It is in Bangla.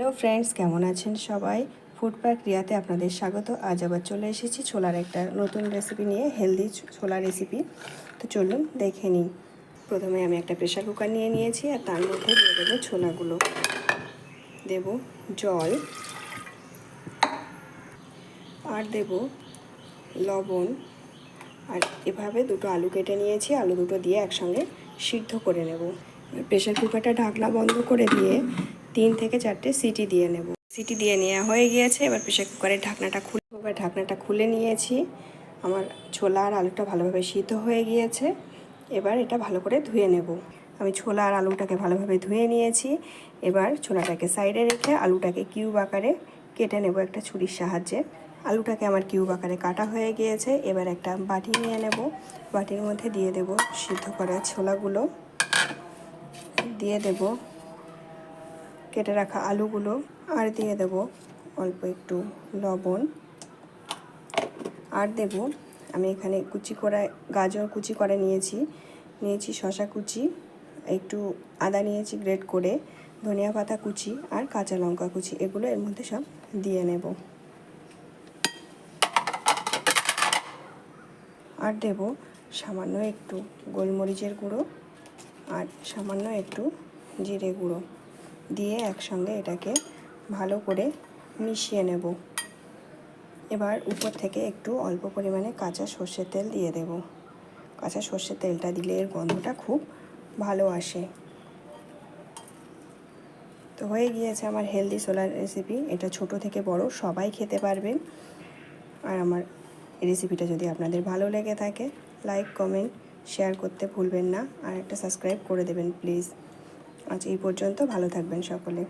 হ্যালো ফ্রেন্ডস, কেমন আছেন সবাই? ফুড পার্ক রিয়াতে আপনাদের স্বাগত। আজ আবার চলে এসেছি ছোলার একটা নতুন রেসিপি নিয়ে হেলদি ছোলা রেসিপি তো চলুন দেখে নিই। প্রথমে আমি একটা প্রেশার কুকার নিয়ে নিয়েছি আর তার মধ্যে দিয়ে দেবো ছোলাগুলো। দেব জল। আর দেব লবণ। আর এভাবে দুটো আলু কেটে নিয়েছি, আলু দুটো দিয়ে একসঙ্গে সিদ্ধ করে নেব। প্রেশার কুকারটা ঢাকনা বন্ধ করে দিয়ে তিন থেকে চারটে সিটি দিয়ে নেব। সিটি দিয়ে নেওয়া হয়ে গিয়েছে, এবার প্রেশার কুকারের ঢাকনাটা খুলে এবার ঢাকনাটা খুলে নিয়েছি। আমার ছোলা আর আলুটা ভালোভাবে সিদ্ধ হয়ে গিয়েছে। এবার এটা ভালো করে ধুয়ে নেব। আমি ছোলা আর আলুটাকে ভালোভাবে ধুয়ে নিয়েছি। এবার ছোলাটাকে সাইডে রেখে আলুটাকে কিউব আকারে কেটে নেব একটা ছুরির সাহায্যে। আলুটাকে আমার কিউব আকারে কাটা হয়ে গিয়েছে। এবার একটা বাটি নিয়ে নেব। বাটির মধ্যে দিয়ে দেব সিদ্ধ করা ছোলাগুলো। দিয়ে দেব কেটে রাখা আলুগুলো আর দিয়ে দেব অল্প একটু লবণ। আর দেব, আমি এখানে কুচি করে, গাজর কুচি করে নিয়েছি। নিয়েছি শশা কুচি, একটু আদা নিয়েছি গ্রেট করে, ধনিয়া পাতা কুচি আর কাঁচা লঙ্কা কুচি, এগুলো এর মধ্যে সব দিয়ে নেব। আর দেব সামান্য একটু গোলমরিচের গুঁড়ো আর সামান্য একটু জিরে গুঁড়ো। দিয়ে একসঙ্গে এটাকে ভালো করে মিশিয়ে নেব। এবার উপর থেকে একটু অল্প পরিমাণে কাঁচা সর্ষের তেল দিয়ে দেব। কাঁচা সর্ষের তেলটা দিলে এর গন্ধটা খুব ভালো আসে। তো হয়ে গিয়েছে আমার হেলদি সোলার রেসিপি এটা ছোট থেকে বড়, সবাই খেতে পারবেন। আর আমার রেসিপিটা যদি আপনাদের ভালো লেগে থাকে লাইক কমেন্ট শেয়ার করতে ভুলবেন না। আর একটা সাবস্ক্রাইব করে দেবেন প্লিজ আজ এই পর্যন্ত। ভালো থাকবেন সকলে।